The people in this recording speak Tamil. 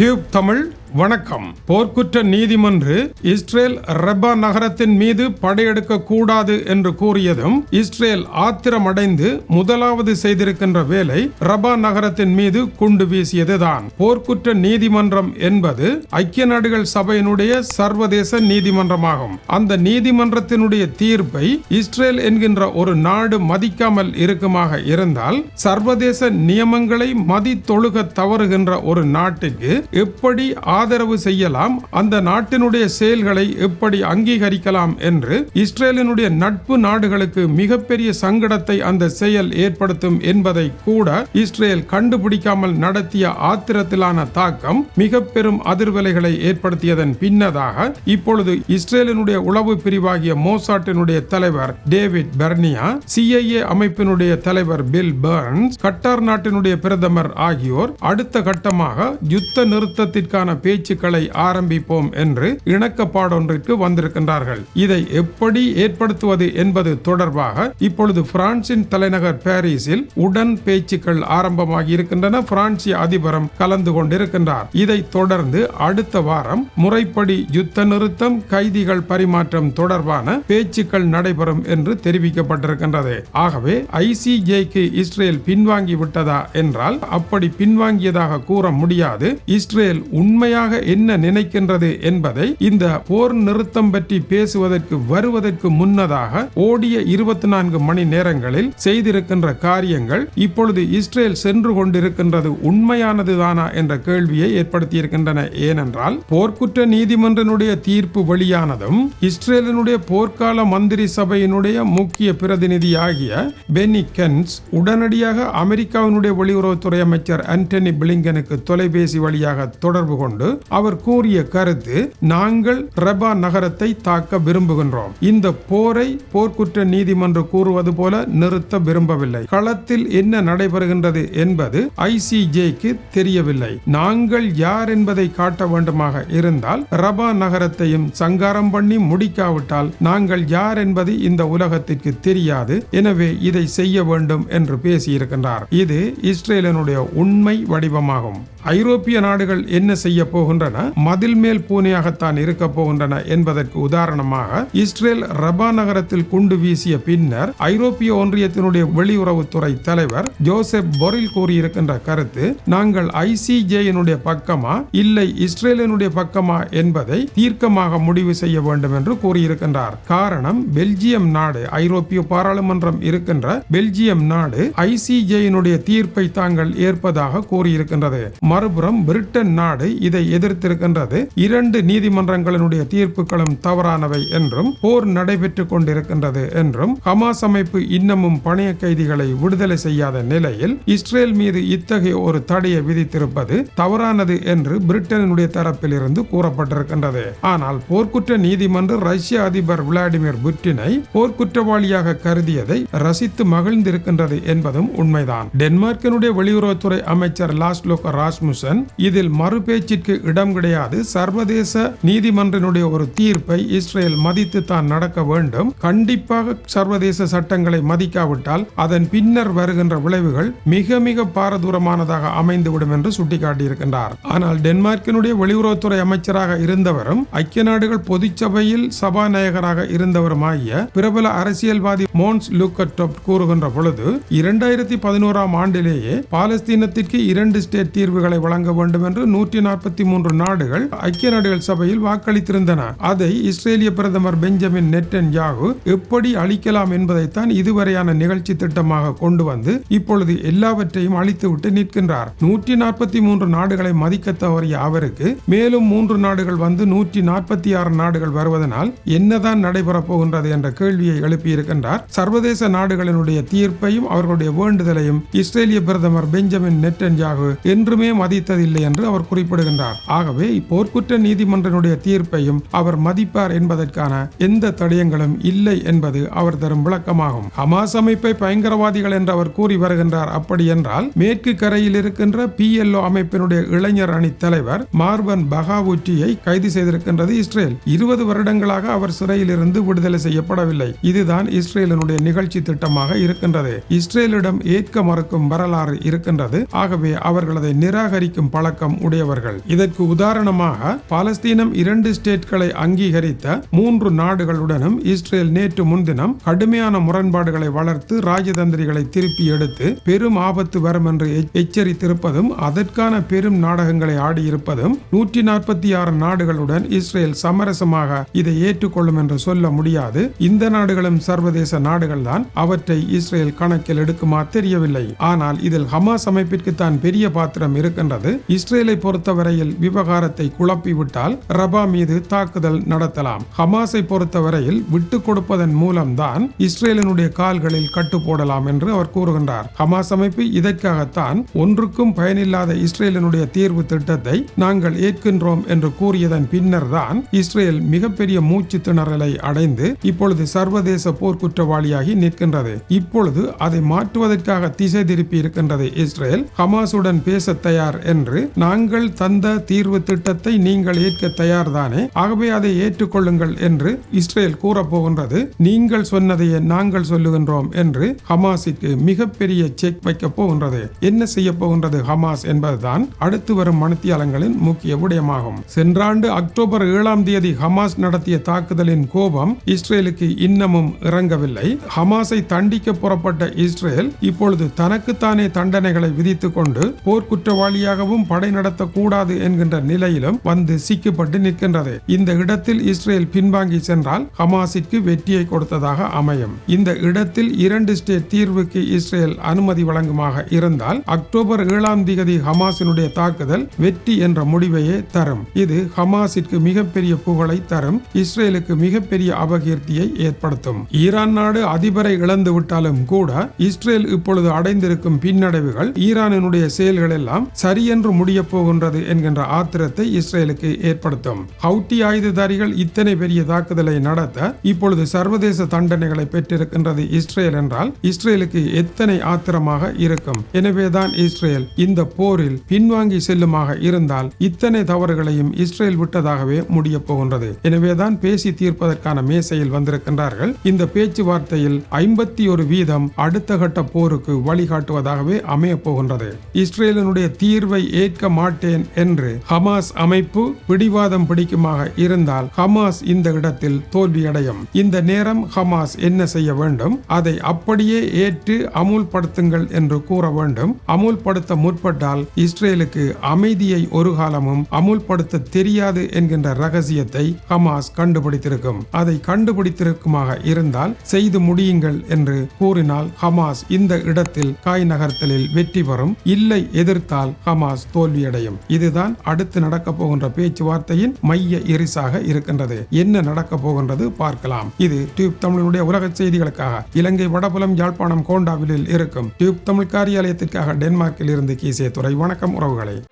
டியூப் தமிழ் வணக்கம். போர்க்குற்ற நீதிமன்று இஸ்ரேல் ரெபா நகரத்தின் மீது படையெடுக்க கூடாது என்று கூறியதும் இஸ்ரேல் ஆத்திரமடைந்து முதலாவது செய்திருக்கின்ற வேலை ரபா நகரத்தின் மீது குண்டு வீசியதுதான். போர்க்குற்ற நீதிமன்றம் என்பது ஐக்கிய நாடுகள் சபையினுடைய சர்வதேச நீதிமன்றமாகும். அந்த நீதிமன்றத்தினுடைய தீர்ப்பை இஸ்ரேல் என்கின்ற ஒரு நாடு மதிக்காமல் இருக்குமாக இருந்தால் சர்வதேச நியமங்களை மதித்தொழுக தவறுகின்ற ஒரு நாட்டுக்கு எப்படி ஆதரவு செய்யலாம் அந்த நாட்டினுடைய செயல்களை எப்படி அங்கீகரிக்கலாம் என்று இஸ்ரேலினுடைய நட்பு நாடுகளுக்கு மிகப்பெரிய சங்கடத்தை அந்த செயல் ஏற்படுத்தும் என்பதை கூட இஸ்ரேல் கண்டுபிடிக்காமல் நடத்திய ஆத்திரத்திலான தாக்கம் மிக பெரும் அதிர்வலைகளை ஏற்படுத்தியதன் பின்னதாக இப்பொழுது இஸ்ரேலினுடைய உளவு பிரிவாகிய மோசாட்டினுடைய தலைவர் டேவிட் பெர்னியா சிஐஏ அமைப்பினுடைய தலைவர் பில் பர்ன்ஸ் கட்டார் நாட்டினுடைய பிரதமர் ஆகியோர் அடுத்த கட்டமாக யுத்த நிறுத்தத்திற்கான பேச்சுக்களை ஆரம்பிப்போம் என்று இணக்கப்பாடொன்றிற்கு வந்திருக்கின்றார்கள். இதை எப்படி ஏற்படுத்துவது என்பது தொடர்பாக இப்பொழுது பிரான்சின் தலைநகர் பாரிஸில் உடன் பேச்சுக்கள் ஆரம்பமாகி இருக்கின்றன. பிரான்சிய அதிபரும் கலந்து கொண்டிருக்கின்றார். இதை தொடர்ந்து அடுத்த வாரம் முறைப்படி யுத்த நிறுத்தம் கைதிகள் பரிமாற்றம் தொடர்பான பேச்சுக்கள் நடைபெறும் என்று தெரிவிக்கப்பட்டிருக்கின்றது. ஆகவே ஐசிஜேக்கு இஸ்ரேல் பின்வாங்கி விட்டதா என்றால் அப்படி பின்வாங்கியதாக கூற முடியாது. இஸ்ரேல் உண்மையாக என்ன நினைக்கின்றது என்பதை இந்த போர் நிறுத்தம் பற்றி பேசுவதற்கு வருவதற்கு முன்னதாக ஓடிய இருபத்தி நான்கு மணி நேரங்களில் செய்திருக்கின்ற காரியங்கள் இப்பொழுது இஸ்ரேல் சென்று கொண்டிருக்கின்றது உண்மையானதுதானா என்ற கேள்வியை ஏற்படுத்தியிருக்கின்றன. ஏனென்றால் போர்க்குற்ற நீதிமன்றனுடைய தீர்ப்பு வெளியானதும் இஸ்ரேலினுடைய போர்க்கால மந்திரி சபையினுடைய முக்கிய பிரதிநிதியாகிய பென்னி கென்ஸ் உடனடியாக அமெரிக்காவினுடைய வெளியுறவுத்துறை அமைச்சர் ஆண்டனி பிளிங்கனுக்கு தொலைபேசி வழியாக தொடர்பு கொண்டு அவர் கூறிய கருத்து நாங்கள் ரபா நகரத்தை தாக்க விரும்புகின்றோம். இந்த போரை போர்க்குற்ற நீதிமன்றம் கூறுவது போல நிறுத்த விரும்பவில்லை. களத்தில் என்ன நடைபெறுகின்றது என்பது ஐசிஜேக்கு தெரியவில்லை. நாங்கள் யார் என்பதை காட்ட வேண்டுமாக இருந்தால் ரபா நகரத்தையும் சங்காரம் பண்ணி முடிக்காவிட்டால் நாங்கள் யார் என்பது இந்த உலகத்திற்கு தெரியாது. எனவே இதை செய்ய வேண்டும் என்று பேசியிருக்கின்றார். இது இஸ்ரேலினுடைய உண்மை வடிவமாகும். ஐரோப்பிய நாடுகள் என்ன செய்ய போகின்றன? மதில் மேல் பூனையாகத்தான் இருக்க போகின்றன என்பதற்கு உதாரணமாக இஸ்ரேல் ரபா நகரத்தில் குண்டு வீசிய பின்னர் ஐரோப்பிய ஒன்றியத்தினுடைய வெளியுறவுத்துறை தலைவர் ஜோசப் பொரில் கூறியிருக்கின்ற கருத்து நாங்கள் ஐசிஜேயினுடைய பக்கமா? இல்லை இஸ்ரேலினுடைய பக்கமா? என்பதை தீர்க்கமாக முடிவு செய்ய வேண்டும் என்று கூறியிருக்கின்றார். காரணம் பெல்ஜியம் நாடு ஐரோப்பிய பாராளுமன்றம் இருக்கின்ற பெல்ஜியம் நாடு ஐசிஜேயினுடைய தீர்ப்பை தாங்கள் ஏற்பதாக கூறியிருக்கின்றது. மறுபுறம் பிரிட்டன் நாடு இதை எதிர்த்திருக்கின்றது. இரண்டு நீதிமன்றங்களினுடைய தீர்ப்புகளும் தவறானவை என்றும் போர் நடைபெற்றுக் கொண்டிருக்கின்றது என்றும் ஹமாஸ் அமைப்பு இன்னமும் பணைய கைதிகளை விடுதலை செய்யாத நிலையில் இஸ்ரேல் மீது இத்தகைய ஒரு தடையை விதித்திருப்பது தவறானது என்று பிரிட்டனுடைய தரப்பில் இருந்து கூறப்பட்டிருக்கின்றது. ஆனால் போர்க்குற்ற நீதிமன்றம் ரஷ்ய அதிபர் விளாடிமிர் புட்டினை போர்க்குற்றவாளியாக கருதியதை ரசித்து மகிழ்ந்திருக்கின்றது என்பதும் உண்மைதான். டென்மார்க்கினுடைய வெளியுறவுத்துறை அமைச்சர் லாஸ்லோக ராஸ்முசன் இதில் மறுபேச்சிற்கு இடம் கிடையாது. சர்வதேச நீதிமன்றினுடைய ஒரு தீர்ப்பை இஸ்ரேல் மதித்து தான் நடக்க வேண்டும். கண்டிப்பாக சர்வதேச சட்டங்களை மதிக்காவிட்டால் அதன் பின்னர் வருகின்ற விளைவுகள் மிக மிக பாரதூரமானதாக அமைந்துவிடும் என்று சுட்டிக்காட்டியிருக்கின்றார். ஆனால் டென்மார்க்கினுடைய வெளியுறவுத்துறை அமைச்சராக இருந்தவரும் ஐக்கிய நாடுகள் பொதுச்சபையில் சபாநாயகராக இருந்தவருமாகிய பிரபல அரசியல்வாதி மோன்ஸ் லூக்கட்டோப் கூறுகின்ற பொழுது இரண்டாயிரத்தி பதினோராம் ஆண்டிலேயே பாலஸ்தீனத்திற்கு இரண்டு ஸ்டேட் தீர்வுகள் வழங்க வேண்டும் என்று நூற்றி நாற்பத்தி மூன்று நாடுகள் ஐக்கிய நாடுகள் சபையில் வாக்களித்திருந்தன. அதை இஸ்ரேலிய பிரதமர் பெஞ்சமின் நெட்டன் யாகு எப்படி அளிக்கலாம் என்பதைத்தான் இதுவரையான நிகழ்ச்சி திட்டமாக கொண்டு வந்து இப்பொழுது எல்லாவற்றையும் அழித்துவிட்டு நிற்கின்றார். நூற்றி நாற்பத்தி மூன்று நாடுகளை மதிக்க தவறிய அவருக்கு மேலும் மூன்று நாடுகள் வந்து நூற்றி நாற்பத்தி ஆறு நாடுகள் வருவதனால் என்னதான் நடைபெறப் போகின்றது என்ற கேள்வியை எழுப்பியிருக்கின்றார். சர்வதேச நாடுகளினுடைய தீர்ப்பையும் அவர்களுடைய வேண்டுதலையும் இஸ்ரேலிய பிரதமர் பெஞ்சமின் நெட்டன்யாகு என்றுமே மதித்ததில்லை என்று அவர் குறிப்பிடுகின்றார். ஆகவே போர்க்குற்ற நீதிமன்றனுடைய தீர்ப்பையும் அவர் மதிப்பார் என்பதற்கான எந்த தடயங்களும் இல்லை என்பது அவர் தரும் விளக்கமாகும். ஹமாஸ் அமைப்பை பயங்கரவாதிகள் என்று அவர் கூறி வருகின்றார். அப்படி என்றால் மேற்கு கரையில் இருக்கின்ற பிஎல்ஓ அமைப்பினுடைய இளைஞர் அணி தலைவர் மார்பன் பகாவுட்டியை கைது செய்திருக்கின்றது இஸ்ரேல். இருபது வருடங்களாக அவர் சிறையில் இருந்து விடுதலை செய்யப்படவில்லை. இதுதான் இஸ்ரேலினுடைய நிகழ்ச்சி திட்டமாக இருக்கின்றது. இஸ்ரேலிடம் ஏற்க மறுக்கும் வரலாறு இருக்கின்றது. ஆகவே அவர்களது நிராக நிராகரிக்கும் பழக்கம் உடையவர்கள். இதற்கு உதாரணமாக பாலஸ்தீனம் இரண்டு ஸ்டேட்களை அங்கீகரித்த மூன்று நாடுகளுடனும் இஸ்ரேல் நேற்று முன்தினம் கடுமையான முரண்பாடுகளை வளர்த்து ராஜதந்திரிகளை திருப்பி எடுத்து பெரும் ஆபத்து வரும் என்று எச்சரித்திருப்பதும் அதற்கான பெரும் நாடகங்களை ஆடியிருப்பதும் நூற்றி நாற்பத்தி ஆறு நாடுகளுடன் இஸ்ரேல் சமரசமாக இதை ஏற்றுக்கொள்ளும் என்று சொல்ல முடியாது. இந்த நாடுகளும் சர்வதேச நாடுகள்தான். அவற்றை இஸ்ரேல் கணக்கில் எடுக்குமா தெரியவில்லை. ஆனால் இதில் ஹமாஸ் அமைப்பிற்கு தான் பெரிய பாத்திரம் இருக்கின்றது. இஸ்ரேலை பொறுத்தவரையில் விவகாரத்தை குழப்பிவிட்டால் ரபா மீது தாக்குதல் நடத்தலாம். ஹமாஸை பொறுத்தவரையில் விட்டுக் கொடுப்பதன் மூலம்தான் இஸ்ரேலினுடைய கால்களில் கட்டு போடலாம் என்று அவர் கூறுகின்றார். ஹமாஸ் அமைப்பு இதற்காகத்தான் ஒன்றுக்கும் பயனில்லாத இஸ்ரேலினுடைய தீர்வு திட்டத்தை நாங்கள் ஏற்கின்றோம் என்று கூறியதன் பின்னர் தான் இஸ்ரேல் மிகப்பெரிய மூச்சு திணறலை அடைந்து இப்பொழுது சர்வதேச போர்க்குற்றவாளியாகி நிற்கின்றது. இப்பொழுது அதை மாற்றுவதற்காக திசை திருப்பி இருக்கின்றது இஸ்ரேல். ஹமாஸுடன் பேச தயார் தயார் என்று நாங்கள் தந்த தீர்வு திட்டத்தை நீங்கள் ஏற்க தயார்தானே? ஆகவே அதை ஏற்றுக்கொள்ளுங்கள் என்று இஸ்ரேல் கூறப்போகின்றது. நீங்கள் சொன்னதையே நாங்கள் சொல்லுகின்றோம் என்று ஹமாஸுக்கு மிகப்பெரிய செக் வைக்க போகின்றது. என்ன செய்ய போகின்றது ஹமாஸ் என்பதுதான் அடுத்து வரும் மணித்தியாலங்களின் முக்கிய விடயமாகும். சென்றாண்டு அக்டோபர் ஏழாம் தேதி ஹமாஸ் நடத்திய தாக்குதலின் கோபம் இஸ்ரேலுக்கு இன்னமும் இறங்கவில்லை. ஹமாஸை தண்டிக்க புறப்பட்ட இஸ்ரேல் இப்பொழுது தனக்குத்தானே தண்டனைகளை விதித்துக் கொண்டு போர்க்குற்றவாளி போர்க்குற்றவாளியாகவும் படை நடத்தக்கூடாது என்கின்ற நிலையிலும் வந்து சிக்கப்பட்டு நிற்கின்றது. இந்த இடத்தில் இஸ்ரேல் பின்வாங்கி சென்றால் ஹமாஸிற்கு வெற்றியை கொடுத்ததாக அமையும். இந்த இடத்தில் இரண்டு ஸ்டேட் தீர்வுக்கு இஸ்ரேல் அனுமதி வழங்குமாக இருந்தால் அக்டோபர் ஏழாம் தேதி ஹமாஸினுடைய தாக்குதல் வெற்றி என்ற முடிவையே தரும். இது ஹமாஸிற்கு மிகப்பெரிய புகழை தரும் இஸ்ரேலுக்கு மிகப்பெரிய அபகீர்த்தியை ஏற்படுத்தும். ஈரான் நாடு அதிபரை இழந்து விட்டாலும் கூட இஸ்ரேல் இப்பொழுது அடைந்திருக்கும் பின்னடைவுகள் ஈரானினுடைய செயல்கள் எல்லாம் சரியென்று முடியப் போகின்றது என்கின்ற ஆத்திரத்தை இஸ்ரேலுக்கு ஏற்படுத்தும். ஹவுட்டி ஆயுததாரிகள் இத்தனை பெரிய தாக்குதலை நடத்த இப்பொழுது சர்வதேச தண்டனைகளை பெற்றிருக்கின்றது இஸ்ரேல் என்றால் இஸ்ரேலுக்கு எத்தனை ஆத்திரமாக இருக்கும். எனவேதான் இஸ்ரேல் இந்த போரில் பின்வாங்கி செல்லுமாக இருந்தால் இத்தனை தவறுகளையும் இஸ்ரேல் விட்டதாகவே முடிய போகின்றது எனவேதான் பேசி தீர்ப்பதற்கான மேசையில் வந்திருக்கின்றார்கள். இந்த பேச்சுவார்த்தையில் ஐம்பத்தி ஒரு வீதம் அடுத்த கட்ட போருக்கு வழிகாட்டுவதாகவே அமைய போகின்றது இஸ்ரேலினுடைய தீ தீர்வை ஏற்க மாட்டேன் என்று ஹமாஸ் அமைப்பு பிடிவாதம் பிடிக்குமாக இருந்தால் ஹமாஸ் இந்த இடத்தில் தோல்வியடையும். இந்த நேரம் ஹமாஸ் என்ன செய்ய வேண்டும்? அதை அப்படியே ஏற்று அமுல்படுத்துங்கள் என்று கூற வேண்டும். அமுல்படுத்த முற்பட்டால் இஸ்ரேலுக்கு அமைதியை ஒரு காலமும் அமுல்படுத்த தெரியாது என்கின்ற ரகசியத்தை ஹமாஸ் கண்டுபிடித்திருக்கும். அதை கண்டுபிடித்திருக்குமாக இருந்தால் செய்து முடியுங்கள் என்று கூறினால் ஹமாஸ் இந்த இடத்தில் காய் நகர்த்தலில் வெற்றி பெறும். இல்லை எதிர்த்தால் ஹமாஸ் தோல்வியடையும். இதுதான் அடுத்து நடக்க போகின்ற பேச்சுவார்த்தையின் மைய எரிசாக இருக்கின்றது. என்ன நடக்க போகின்றது பார்க்கலாம். இது டியூப் தமிழனுடைய உலக செய்திகளுக்காக. இலங்கை வடபுலம் யாழ்ப்பாணம் கோண்டாவிலில் இருக்கும் டியூப் தமிழ் காரியாலயத்திற்காக டென்மார்க்கில் இருந்து கீசே துறை வணக்கம் உறவுகளை.